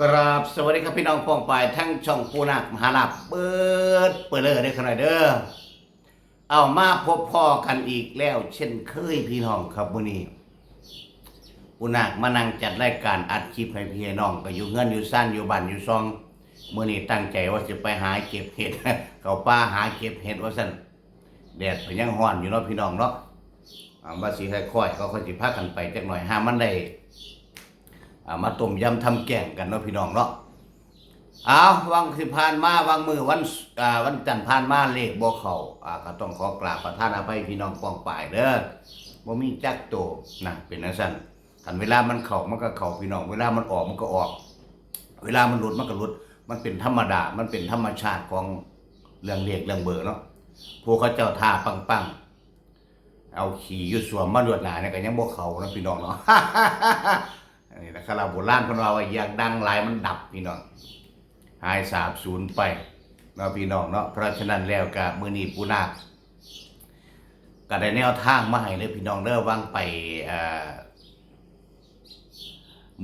กราบสวัสดีครับพี่น้องปองปายทั้งช่องปูนักมหาลับเปิดเปิดเลยได้ขนาดเด้อเอามาพบพ่อกันอีกแล้ว เช่นเคยพี่น้องครับมื้อนี้ปูนักมานั่งจัดรายการอัดคลิปให้พี่น้องก็อยู่เงินอยู่ซ่านอยู่บ้านอยู่ซองมื้อนี้ตั้งใจว่าจะไปหาเก็บเห็ดเขาป่าหาเก็บเห็ดว่าซั่นแดดก็ยังร้อนอยู่เนาะพี่น้องเนาะอ่าว่าสิค่อยๆก็ค่อยสิพากันไปจักหน่อยห้ามันได้ มาต้มยำทำแกงกันเนาะพี่น้องเนาะเอาวังที่ผ่านมาวังมือวันวันจันทร์ผ่านมาเลขบ่เขาอ่าก็ต้องขอกราบประทานอภัยพี่น้องปองป่ายเด้อบ่มีจักโตนะเป็นจังซั่นคันเวลามันเข้ามันก็เข้าพี่น้อง เวลามันออกมันก็ออก เวลามันหลุดมันก็หลุด มันเป็นธรรมดา มันเป็นธรรมชาติของเรื่องเลขเรื่องเบอร์เนาะพวกเขาเจ้าท่าปังๆเอาขี่ยุดสวมมาลวดหนาเนี่ยก็ยังบ่เข้านะพี่น้องเนาะ ครับเราโบราณเพิ่นว่าอยากดังหลายมันดับพี่น้องหายสาบสูญไปเนาะพี่น้องเนาะเพราะฉะนั้นแล้วก็มื้อนีปูนาคก็ได้แนวทางมาให้เลยพี่น้องเด้อวางไปเอ่อ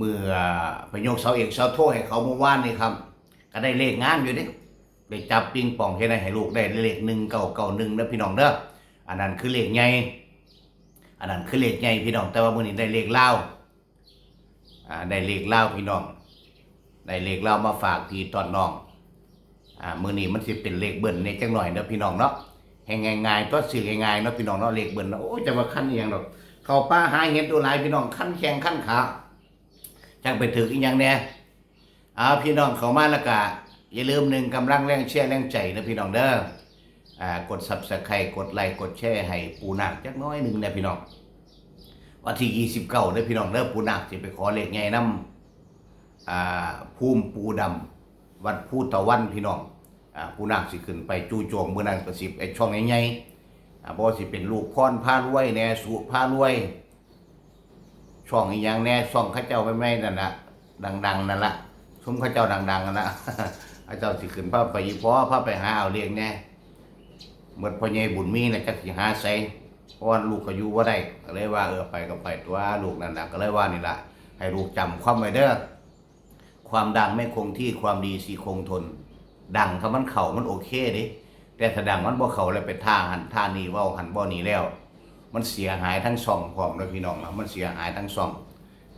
มือเอ่อไปโยกเสาเอกเสาโทให้เขาเมื่อวานนี่ครับ ก็ได้เลขงานอยู่เดิได้จับปิงปองเฮ็ดให้ลูกได้เลข1991นะพี่น้องเด้ออันนั้นคือเลขใหญ่อันนั้นคือเลขใหญ่พี่น้องแต่ว่ามื้อนี้ได้เลขลา อ่าได้เลขเล่าพี่น้องได้เลขเล่ามาฝากพี่ตอนน้องอ่ามือนี้มันสิเป็นเลขเบิ้ลในจังหน่อยเนาะพี่น้องเนาะแห่งง่ายๆก็สื่อง่ายๆเนาะพี่น้องเนาะเลขเบิ้ลเนาะโอ้ยจะว่าขั้นอหยังดอกเขาป้าหาเห็ดดูหลายพี่น้องขั้นแข้งขั้นขาจังไปถึงอีหยังแน่เอาพี่น้องเขามาล้วก็อย่าลืมหนึ่งกำลังแรงเชียร์แรงใจนะพี่น้องเด้ออ่ากด Subscribe กดไลค์กดแชร์ให้ปูนักจักหน้อยหนึ่งนะพี่น้อง วันที่29เด้อพี่น้องเด้อปูนาคสิไปขอเลขใหญ่นำอ่าภูมิปูดำวัดภูตะวันพี่น้องอ่าปูนาคสิขึ้นไปจู่โจมเมื้อนั้นก็สิไอช่องใหญ่ๆอ่าบ่สิเป็นลูกพรพารวยแน่สุพารวย ช่องอีหยังแน่ช่องเขาเจ้าแม่ๆนั่นน่ะดัง ๆนั่นละชุมเขาเจ้าดังๆนั่นน่ะเขาเจ้าสิขึ้นพาไปอีพอพาไปหาเอาเลขแน่เมื่อพ่อใหญ่บุญมีนะจักสิหาใส่ เพราะว่าลูกก็อยู่ว่าได้ก็เลยว่าเออไปก็ไปตัวลูกนั่นแหละก็เลยว่านี่แหละให้ลูกจำความไว้เด้อความดังไม่คงที่ความดีสีคงทน ดังถ้ามันเข่ามันโอเคเดิแต่ถ้าดังมันบ่เข่าแล้วไปท่าหันท่านี้ว่าหันบ่นี้แล้ว มันเสียหายทั้งสองพร้อมนะพี่น้องนะมันเสียหายทั้งสอง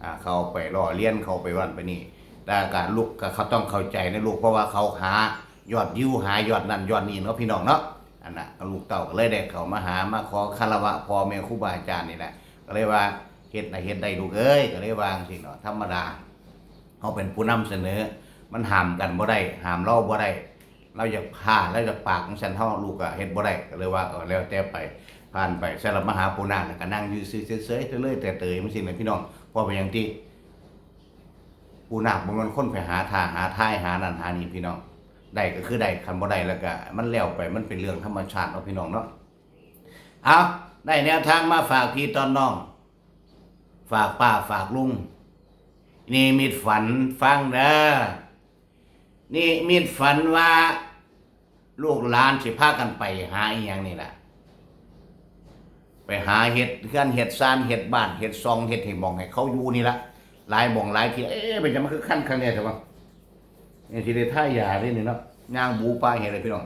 อ่าเขาไปล่อเลี้ยนเขาไปวันไปนี่แต่การลูกก็เขาต้องเข้าใจในลูกเพราะว่าเขาหายอดยิวหายอดนั่นยอดนี่เนาะพี่น้องเนาะ อันน่ะลูกเต่าก็เลยได้เขามาหามาขอคารวะพ่อแม่ครูบาอาจารย์นี่แหละก็เลยว่าเฮ็ดนะเฮ็ดได้ลูกเอ้ยก็เลยวาจังสิเนาะธรรมดาเขาเป็นผู้นำเสนอ มันห้ามกันบ่ได้ห้ามเราบ่ได้เราอยากพาเราอยากปากของฉันเฮาลูกก็เฮ็ดบ่ได้ก็เลยว่าเออแล้วแต่ไปผ่านไปสำหรับมหาปูนานก็นั่งอยู่ซื่อเฉยๆเลยแต่เตยมันสินะพี่น้องเพราะเป็นอย่างที่ปูนาบ่มันคนไปหาทาหาท้ายหานั่นหานี่พี่น้อง ได้ก็คือได้คันบ่ได้แล้วก็มันแล้วไปมันเป็นเรื่องธรรมชาติเนาะพี่น้องเนาะเอาได้แนวทางมาฝากพี่ตอนน้อง ฝากป้าฝากลุงนี่มิดฝันฟังเด้อนี่มิดฝันว่า ลูกหลานสิพากันไปหาอีหยังนี่แหละไปหาเห็ดเพื่อนเห็ดซานเห็ดบ้านเห็ดซองเห็ดให้หมองให้เขาอยู่นี่ละหลายมองหลายทีเอ๊ะเป็นจะมันคือขั้นครั้งเนี้ยใช่ปะ นี่ที่ได้ท่ายาได้นี่เนาะย่างบูปลาเห็นอะไรพี่น้อง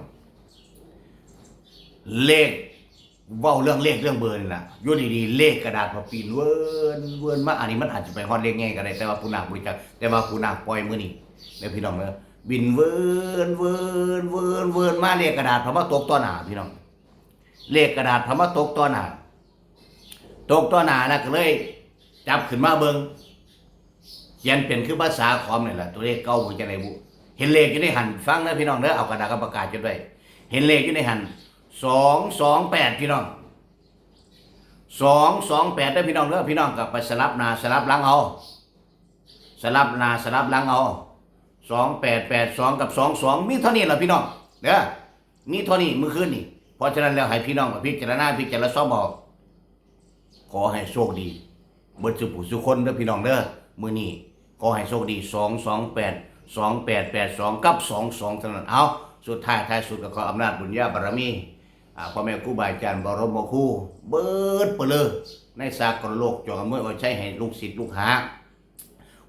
เลขเว้าเรื่องเลขเรื่องเบอร์นี่แหละยู่ดีๆเลขกระดาษพอปีนเวิร์นเวิร์นมาอันนี้มันอาจจะไปฮอดเลขง่ายก็ได้แต่ว่าผู้นักบริจาคแต่ว่าผู้นักปล่อยมือนี่เด้อพี่น้องเด้อบินเวิร์นเวิร์นเวิร์นเวิร์นมาเลขกระดาษพอมาตกต่อหน้าพี่น้องเลขกระดาษพอมาตกต่อหน้าตกต่อหน้าแล้วก็เลย จับขึ้นมาเบิ่งเขียนเป็นคือภาษาคอมนี่แหละตัวเลขเก้าผมจะไหนบุ เห็นเลขอยู่ในหันฟังนะพี่น้องเด้อเอากระดาษกับปากกาจดไว้เห็นเลขอยู่ในหันสองสองแปดพี่น้องสองสองแปดได้อพี่น้องเด้อพี่น้องกับไปสลับนาสลับหลังเอาสลับนาสลับหลังเอาสองแปดแปดสองกับสองสองมีเท่านี้แหละพี่น้องเด้อมีเท่านี้มือคืนนี่เพราะฉะนั้นแล้วให้พี่น้องกับพิจารณาพิจารณาซ้อมบอกขอให้โชคดีเบิดสุผู้สุคนเด้อพี่น้องเด้อมือนี้ขอให้โชคดีสองสองแปด 228 2882กับ22เท่านั้นเอาสุดท้ายท้ายสุดก็ขออำนาจบุญญาบารมีอ่าพ่อแม่ครูบาอาจารย์บรมครูเบิดเปเลยในสากลโลกจงอำนวยไว้ใช้ให้ลูกศิษย์ลูกหา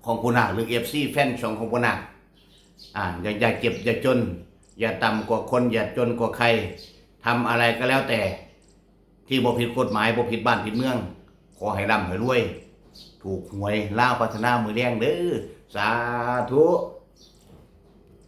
ของผู้นาหรือ FC แฟนช่องของผู้นาคอ่าอย่าอย่าเจ็บอย่าจน อย่าต่ำกว่าคน อย่าจนกว่าใครทำอะไรก็แล้วแต่ ที่บ่ผิดกฎหมายบ่ผิดบ้านผิดเมือง ขอให้ร่ำให้รวย ถูกหวยล่าวพัฒนามือแรงเด้อสาธุ